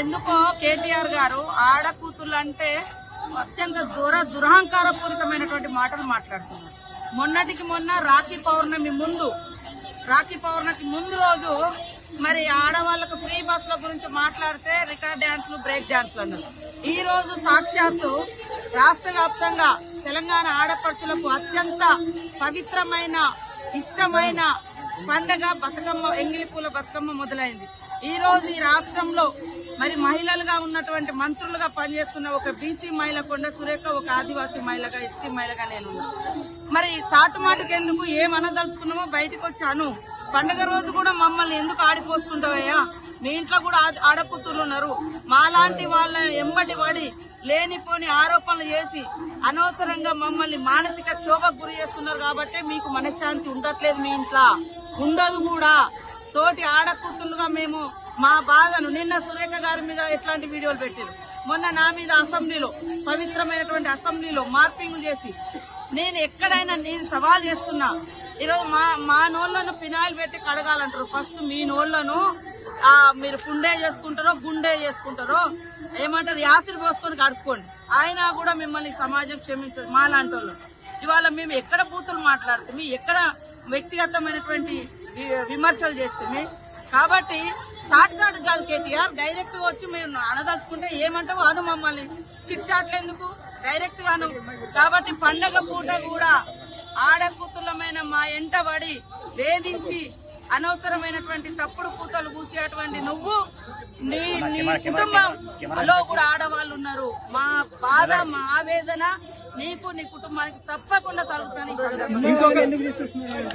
ఎందుకో కేటీఆర్ గారు ఆడకూతులు అంటే అత్యంత దుర దురహంకారపూరితమైనటువంటి మాటలు మాట్లాడుతున్నారు. మొన్నటికి మొన్న రాఖీ పౌర్ణమి ముందు రాఖీ పౌర్ణమికి ముందు రోజు మరి ఆడవాళ్ళకు ఫ్రీ బస్సుల గురించి మాట్లాడితే రికార్డ్ డ్యాన్స్లు బ్రేక్ డ్యాన్స్లు అన్నారు. ఈ రోజు సాక్షాత్తు రాష్ట్ర వ్యాప్తంగా తెలంగాణ ఆడపడుచులకు అత్యంత పవిత్రమైన ఇష్టమైన పండగ బతుకమ్మ ఎంగిలి పూల బతుకమ్మ మొదలైంది. ఈ రోజు ఈ రాష్ట్రంలో మరి మహిళలుగా ఉన్నటువంటి మంత్రులుగా పనిచేస్తున్న ఒక బీసీ మహిళ కొండ సురేఖ ఒక ఆదివాసీ మహిళగా ఎస్టీ మహిళగా నేను మరి చాటుమాటుకెందుకు ఏమనదలుచుకున్నామో బయటకు వచ్చాను. పండగ రోజు కూడా మమ్మల్ని ఎందుకు ఆడిపోసుకుంటావయ్యా? మీ ఇంట్లో కూడా ఆడ- ఆడపుత్రులు ఉన్నారు. మాలాంటి వాళ్ళ ఎంబటి పడి లేనిపోని ఆరోపణలు చేసి అనవసరంగా మమ్మల్ని మానసిక క్షోభకు గురి చేస్తున్నారు కాబట్టి మీకు మనశ్శాంతి ఉండట్లేదు మీ ఇంట్లో. ఉండదు కూడా. తోటి ఆడకూతులుగా మేము మా బాధను నిన్న సురేఖ గారి మీద ఎట్లాంటి వీడియోలు పెట్టారు? మొన్న నా మీద అసెంబ్లీలో పవిత్రమైనటువంటి అసెంబ్లీలో మార్పింగ్ చేసి నేను ఎక్కడైనా నేను సవాల్ చేస్తున్నా ఈరోజు మా మా నోళ్ళను ఫినాయిల్ పెట్టి కడగాలంటారు. ఫస్ట్ మీ నోళ్ళను మీరు పుండే చేసుకుంటారో గుండె చేసుకుంటారో ఏమంటారు యాసిడ్ పోసుకొని కడుక్కోండి. అయినా కూడా మిమ్మల్ని సమాజం క్షమించదు మా లాంటి వాళ్ళు ఇవాళ మేము ఎక్కడ బూతులు మాట్లాడుతాం ఎక్కడ వ్యక్తిగతమైనటువంటి విమర్శలు చేస్తుంది. కాబట్టి చాటు చాటు కాదు కేటీఆర్. డైరెక్ట్ వచ్చి మేము అనదలుచుకుంటే ఏమంటావు? అను మమ్మల్ని. చిట్ చాట్లు ఎందుకు? డైరెక్ట్ గాను. కాబట్టి పండగ పూట కూడా ఆడకూతులమైన మా ఎంట పడి వేధించి అనవసరమైనటువంటి తప్పుడు కూతలు కూసేటువంటి నువ్వు నీ నీ కుటుంబంలో కూడా ఆడవాళ్ళు ఉన్నారు. మా బాధ మా ఆవేదన నీకు నీ కుటుంబానికి తప్పకుండా తగ్గుతాను